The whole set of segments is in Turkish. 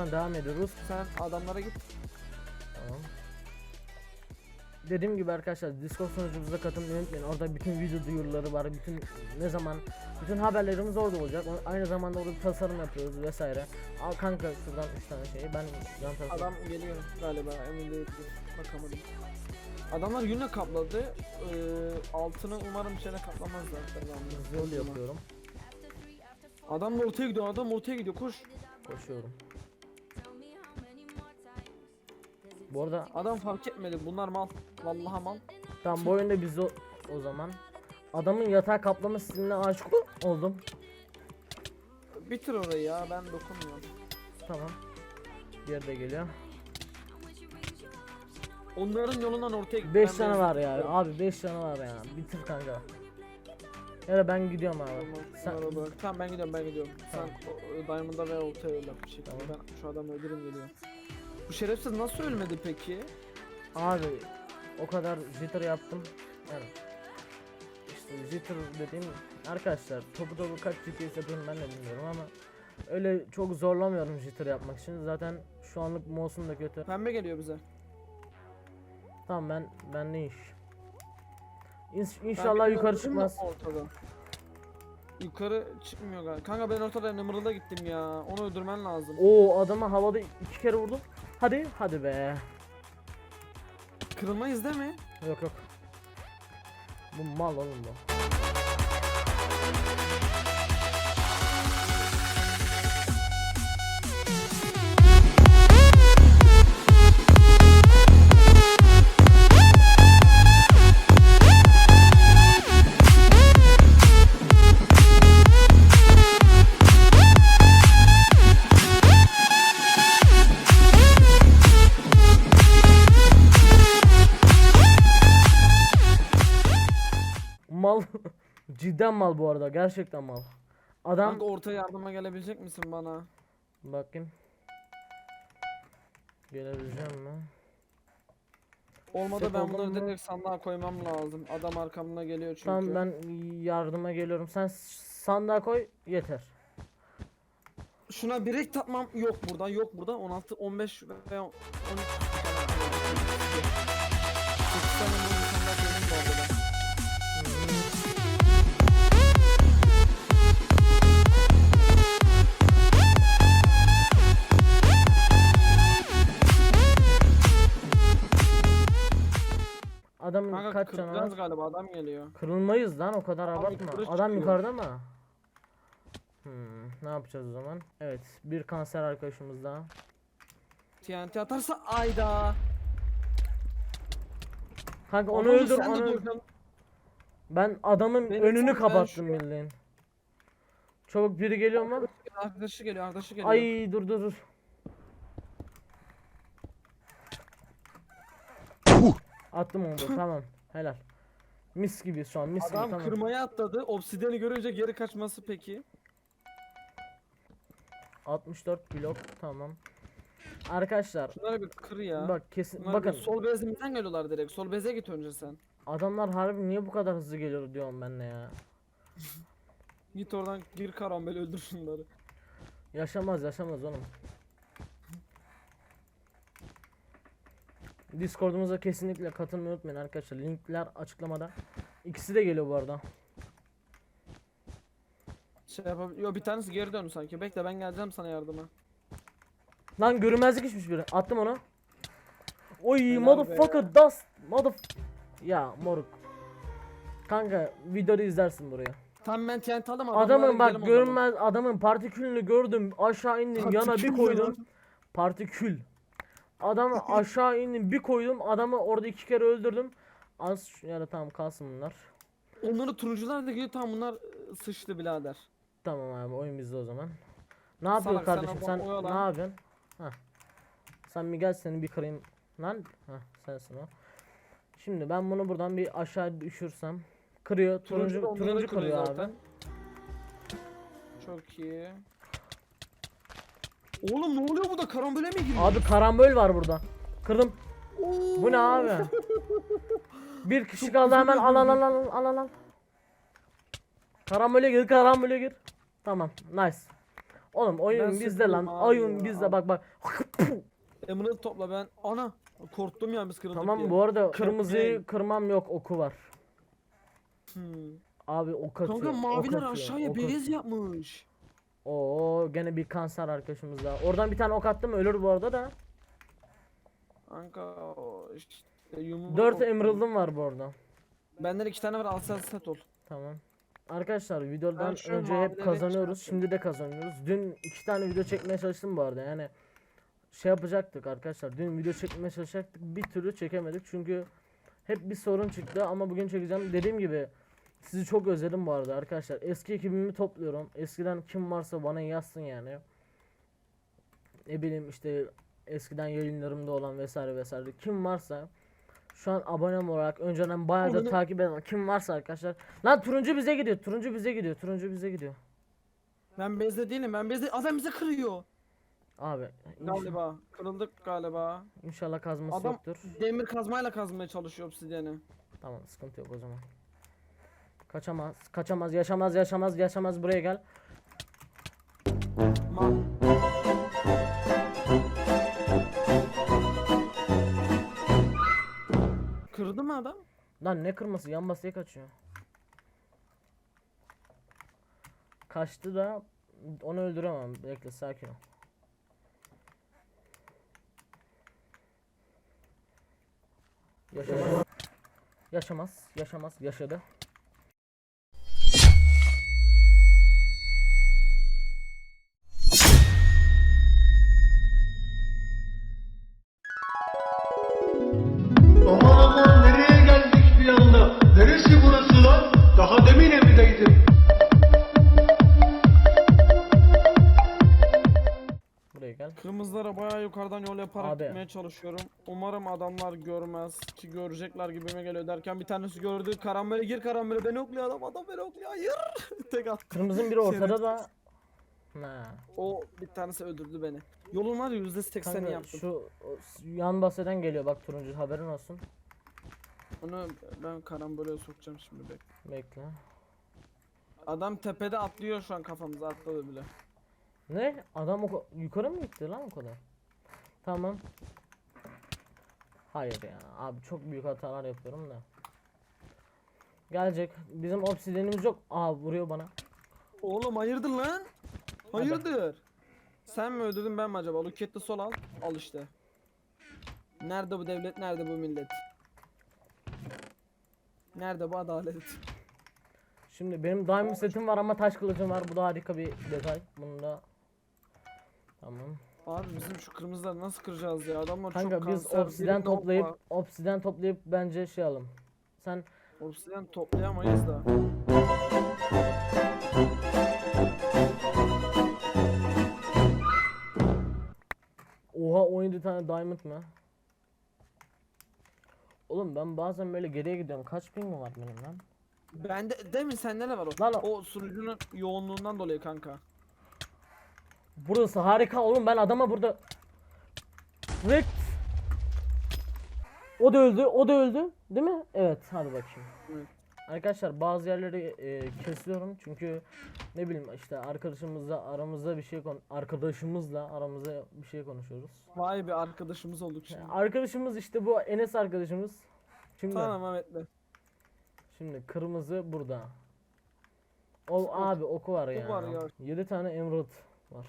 Parttan devam ediyoruz. Sen adamlara git. Tamam. Dediğim gibi arkadaşlar Discord sunucumuza katılmayı unutmayın. Orada bütün video duyuruları var. Bütün ne zaman bütün haberlerimiz orada olacak. Aynı zamanda orada tasarım yapıyoruz vesaire. Al kanka şuradan 3 tane şeyi. Ben yan tarafa Adam geliyor galiba emin değilim. Bakamadım. Adamlar yünle kapladı. Ee, altını umarım şeyle kaplamazlar. Yol yapıyorum. Adam da ortaya gidiyor. Adam ortaya gidiyor. Koş. Koşuyorum. Bu arada Adam fark etmedi. Bunlar mal. Vallahi mal. tam bu oyunda biz o, o zaman adamın yatağı kaplama stiline aşık oldum. Bitir orayı ya. Ben dokunmuyorum. Tamam. Diğeri de geliyor. Onların yolundan ortaya git. 5 Ben tane var ya. Abi 5 tane var ya. Bitir kanka. Ya da ben gidiyorum abi. Tamam, Sen bırak. Tamam ben gidiyorum ben gidiyorum. Tamam. Sen o- o Diamond'a ve ortaya öyle bir şekilde. Tamam. Ben şu adamı öldüreyim geliyor. Bu şerefsiz nasıl ölmedi peki? abi o kadar jitter yaptım. Yani işte jitter dediğim arkadaşlar topu topu kaç GPS yapıyorum ben de bilmiyorum ama öyle çok zorlamıyorum jitter yapmak için. Zaten şu anlık mouse'um da kötü. Pembe geliyor bize. Tamam ben ben ne iş? Ben İnşallah beni yukarı mü çıkmaz. Ortada. Yukarı çıkmıyor galiba. Kanka ben ortada Emerald'a gittim ya. Onu öldürmen lazım. Oo adama havada iki kere vurdum. Hadi hadi be. Kırılmayız değil mi? Yok yok. Bu mal oğlum bu. Cidden mal bu arada. Gerçekten mal. Adam Kanka ortaya yardıma gelebilecek misin bana? bakayım. Gelebileceğim mi? Olmadı Set ben oldun bunları mu? direkt sandığa koymam lazım. Adam arkamda geliyor çünkü. Tamam ben yardıma geliyorum. Sen sandığa koy yeter. Şuna birek tatmam yok burada yok burada 16 15 veya 13 Sekiz Kanka kaç canı kıracağız var? galiba adam geliyor. Kırılmayız lan o kadar Abi abartma. Adam çıkıyor. yukarıda mı? Hmm, ne yapacağız o zaman? Evet, bir kanser arkadaşımız daha. TNT atarsa ayda. Kanka onu Onu öldür, sen de onu. duracaksın. Ben adamın Benim önünü kapattım şu- bildiğin. Çabuk biri geliyor mu? Arkadaşı geliyor arkadaşı geliyor. Ay dur dur dur. Attım onu da, tamam. Helal. Mis gibi şu an mis gibi Adam tamam. kırmaya atladı. Obsidiyeni görünce geri kaçması peki. 64 blok tamam. Arkadaşlar Şunları bir kır ya. bak kesin Bunlar bakın bir sol bezimizden geliyorlar direkt. Sol beze git önce sen. adamlar harbi niye bu kadar hızlı geliyor diyorum ben de ya. Git oradan gir karambel öldür şunları. Yaşamaz yaşamaz oğlum. Discord'umuza kesinlikle katılmayı unutmayın arkadaşlar. Linkler açıklamada. İkisi de geliyor bu arada. Şey yapab Yo bir tanesi geri döndü sanki. Bekle ben geleceğim sana yardıma. Lan görünmezlik içmiş biri. Attım onu. Oy Helal motherfucker dust. Mother Ya moruk. Kanka videoda izlersin burayı. Tam ben TNT aldım Adamın bak görünmez adamın partikülünü gördüm. Aşağı indim yana bir koydum. Partikül. Adamı aşağı indim bir koydum. Adamı orada iki kere öldürdüm. Az ya da tamam kalsın bunlar. Onları turuncular da geliyor tam bunlar ı, sıçtı birader. Tamam abi oyun bizde o zaman. Ne yapıyor Salak, kardeşim sen ne yapıyorsun? Hah. Sen bir gel seni bir kırayım. Lan hah sensin o. Şimdi ben bunu buradan bir aşağı düşürsem kırıyor. Turuncu onları turuncu kırıyor kırıyor abi. Çok iyi. Oğlum ne oluyor burada? Karambole mi giriyor? Abi karambol var burada. Kırdım. Oo. Bu ne abi? Bir kişi Çok kaldı hemen al al al al al al al. Karambole gir karambole gir. Tamam nice. Oğlum oyun Ben bizde sıkıldım lan. abi Oyun ya. bizde bak bak. Emerald topla ben. Ana korktum ya biz kırıldık tamam diye. bu arada Kırk kırmızıyı kırmam yok oku var. Hmm. Abi ok atıyor. Kanka ok maviler atıyor, aşağıya ok atıyor. beyaz yapmış. Oo gene bir kanser arkadaşımız daha. Oradan bir tane ok attım ölür bu arada da. Kanka o işte yumruğu 4 koptu. emerald'ım var bu arada. Benden iki tane var al sen set ol. Tamam. Arkadaşlar videodan Ben şu önce hep mavileri kazanıyoruz. çıkartayım. Şimdi de kazanıyoruz. Dün iki tane video çekmeye çalıştım bu arada. Yani şey yapacaktık arkadaşlar. Dün video çekmeye çalışacaktık. Bir türlü çekemedik. Çünkü hep bir sorun çıktı ama bugün çekeceğim. Dediğim gibi sizi çok özledim bu arada arkadaşlar. Eski ekibimi topluyorum. Eskiden kim varsa bana yazsın yani. Ne bileyim işte eskiden yayınlarımda olan vesaire vesaire kim varsa şu an abonem olarak önceden bayağı da takip eden kim varsa arkadaşlar. Lan turuncu bize gidiyor. Turuncu bize gidiyor. Turuncu bize gidiyor. Ben bezde değilim ben bezde adam bizi kırıyor. Abi Galiba kırıldık galiba. inşallah kazması Adam yoktur. demir kazmayla kazmaya çalışıyor obsidiyeni. Tamam sıkıntı yok o zaman. Kaçamaz, kaçamaz, yaşamaz, yaşamaz, yaşamaz buraya gel. Kırdı mı adam? Lan ne kırması yan basıya kaçıyor. Kaçtı da onu öldüremem. Bekle sakin ol. Yaşamaz. Yaşamaz, yaşamaz, yaşadı. Yukarıdan yol yaparak Abi. gitmeye çalışıyorum. Umarım adamlar görmez ki görecekler gibime geliyor derken bir tanesi gördü. Karambole gir karambole beni okluyor adam adam beni okluyor hayır. Tek attı. Kırmızının biri ortada da. Ha. O bir tanesi öldürdü beni. Yolun var ya yüzde sekseni Kanka yaptım. şu o yan baseden geliyor bak turuncu haberin olsun. Onu ben karambole sokacağım şimdi bek. Bekle. Adam tepede atlıyor şu an kafamıza atladı bile. Ne? Adam o ka- yukarı mı gitti lan o kadar? Tamam. Hayır ya. Abi çok büyük hatalar yapıyorum da. Gelecek. Bizim obsidianimiz yok. Aa vuruyor bana. Oğlum hayırdır lan? Hayırdır? Sen mi öldürdün ben mi acaba? Luketli sol al. Al işte. Nerede bu devlet? Nerede bu millet? Nerede bu adalet? Şimdi benim diamond setim var ama taş kılıcım var. Bu da harika bir detay. Bunu da Tamam. Abi bizim şu kırmızıları nasıl kıracağız ya? Adamlar Kanka çok biz kanser. toplayıp var. obsidian toplayıp bence şey alalım. Sen Obsidian toplayamayız da. Oha 17 tane diamond mı? Oğlum ben bazen böyle geriye gidiyorum. Kaç ping mi var benim lan? Bende değil mi sende ne var o? Lan o- o sunucunun yoğunluğundan dolayı kanka. Burası harika oğlum ben adama burada Rick O da öldü o da öldü değil mi? Evet hadi bakayım Evet. Arkadaşlar bazı yerleri e, kesiyorum çünkü ne bileyim işte arkadaşımızla aramızda bir şey kon arkadaşımızla aramızda bir şey konuşuyoruz. Vay be arkadaşımız olduk şimdi. Arkadaşımız işte bu Enes arkadaşımız. Şimdi Tamam Mehmet'le. şimdi kırmızı burada. O abi oku var ya. var ya. 7 tane emerald var.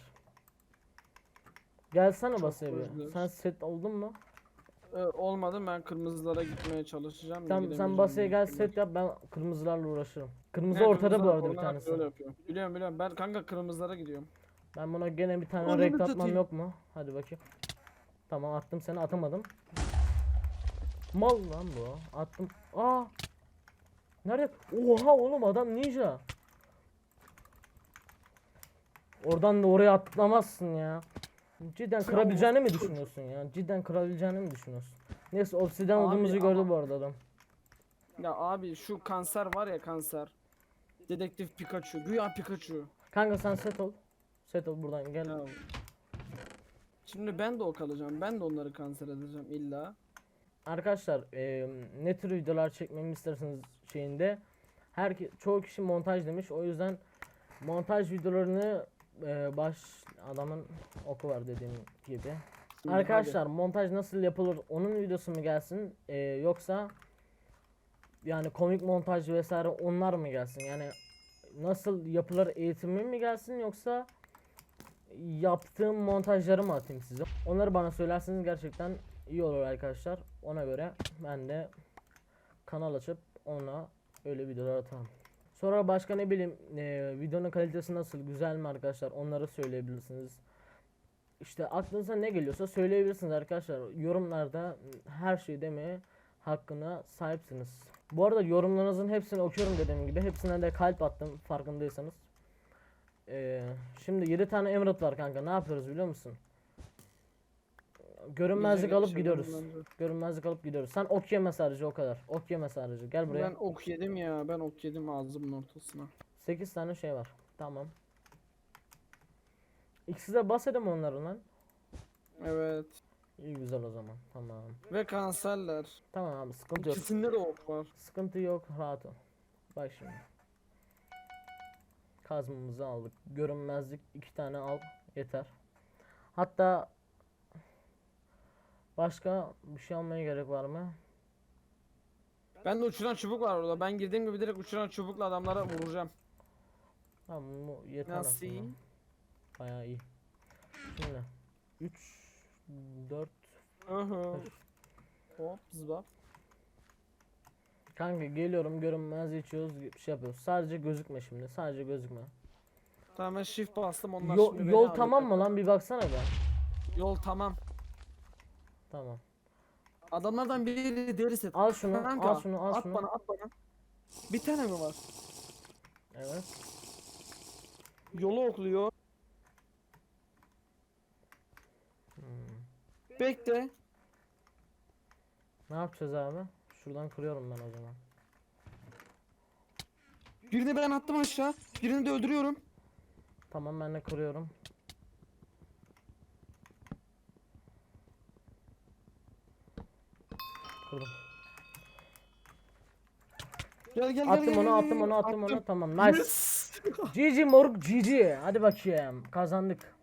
Gelsene basaya bir. Sen set oldun mu? Ee, olmadı ben kırmızılara gitmeye çalışacağım. Sen sen basaya gel set yap ben kırmızılarla uğraşırım. Kırmızı Ne, ortada bu kırmızılar arada bir tanesi. Öyle yapıyor. Biliyorum biliyorum ben kanka kırmızılara gidiyorum. Ben buna gene bir tane rekt da atmam yok mu? Hadi bakayım. Tamam attım seni atamadım. Mal lan bu. Attım. Aa. Nerede? Oha oğlum adam ninja. Oradan da oraya atlamazsın ya. Cidden kırabileceğini mi düşünüyorsun ya? Cidden kırabileceğini mi düşünüyorsun? Neyse obsidian Abi olduğumuzu ama- gördü bu arada adam. Ya abi şu kanser var ya kanser. Dedektif Pikachu. Güya Pikachu. Kanka sen set ol. Set ol buradan gel. Ya. Şimdi ben de ok alacağım. Ben de onları kanser edeceğim illa. Arkadaşlar eee, ne tür videolar çekmemi isterseniz şeyinde her çoğu kişi montaj demiş o yüzden montaj videolarını e, baş adamın oku var dediğim gibi. Şimdi Arkadaşlar montaj nasıl yapılır onun videosu mu gelsin e, yoksa yani komik montaj vesaire onlar mı gelsin? Yani nasıl yapılır eğitimi mi gelsin yoksa yaptığım montajları mı atayım size? Onları bana söylerseniz gerçekten iyi olur arkadaşlar. Ona göre ben de kanal açıp ona öyle videolar atarım sonra başka ne bileyim e, videonun kalitesi nasıl güzel mi arkadaşlar onları söyleyebilirsiniz işte aklınıza ne geliyorsa söyleyebilirsiniz arkadaşlar. Yorumlarda her şeyi demeye hakkına sahipsiniz. Bu arada yorumlarınızın hepsini okuyorum dediğim gibi. Hepsine de kalp attım farkındaysanız. Ee, şimdi 7 tane emerald var kanka. Ne yapıyoruz biliyor musun? Görünmezlik alıp şey gidiyoruz. Görünmezlik alıp gidiyoruz. Sen ok yeme sadece o kadar. Ok yeme sadece. Gel buraya. Ben ok yedim ya. Ben ok yedim ağzımın ortasına. 8 tane şey var. Tamam. İkisi de bahsedem onları lan. Evet. İyi güzel o zaman. Tamam. Ve kanserler. Tamam abi sıkıntı yok. İkisinde de ok var. Sıkıntı yok rahat ol. Bak şimdi. Kazmamızı aldık. Görünmezlik iki tane al yeter. Hatta başka bir şey almaya gerek var mı? Ben de uçuran çubuk var orada. Ben girdiğim gibi direkt uçuran çubukla adamlara vuracağım. Tamam bu yeter Nasıl aslında. iyi? Bayağı iyi. Şimdi 3 4 Aha. Hop zıbap. Kanka geliyorum görünmez içiyoruz bir şey yapıyoruz. Sadece gözükme şimdi. Sadece gözükme. Tamam ben shift bastım onlar Yol, şimdi beni yol aldı. tamam mı lan bir baksana be. Yol tamam. Tamam. Adamlardan biri deri set. Al şunu, Kanka, al şunu, al at şunu. bana at bana. Bir tane mi var? Evet. Yolu okluyor. Hmm. Bekle. Ne yapacağız abi? Şuradan kırıyorum ben o zaman. Birini ben attım aşağı. Birini de öldürüyorum. Tamam ben de kırıyorum. Kırdım. Gel gel gel. Attım gel, onu, gel, attım gel. onu, attım onu. Attım. Tamam, nice. GG moruk GG. Hadi bakayım. Kazandık.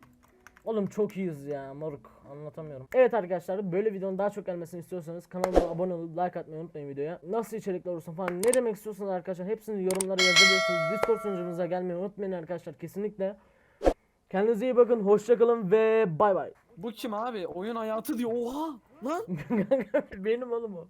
Oğlum çok iyiyiz ya moruk. Anlatamıyorum. Evet arkadaşlar böyle videonun daha çok gelmesini istiyorsanız kanalıma abone olup like atmayı unutmayın videoya. Nasıl içerikler olursa falan ne demek istiyorsanız arkadaşlar hepsini yorumlara yazabilirsiniz. Discord sunucumuza gelmeyi unutmayın arkadaşlar kesinlikle. Kendinize iyi bakın. Hoşçakalın ve bay bay. Bu kim abi? Oyun hayatı diyor. Oha! Lan! Benim oğlum o.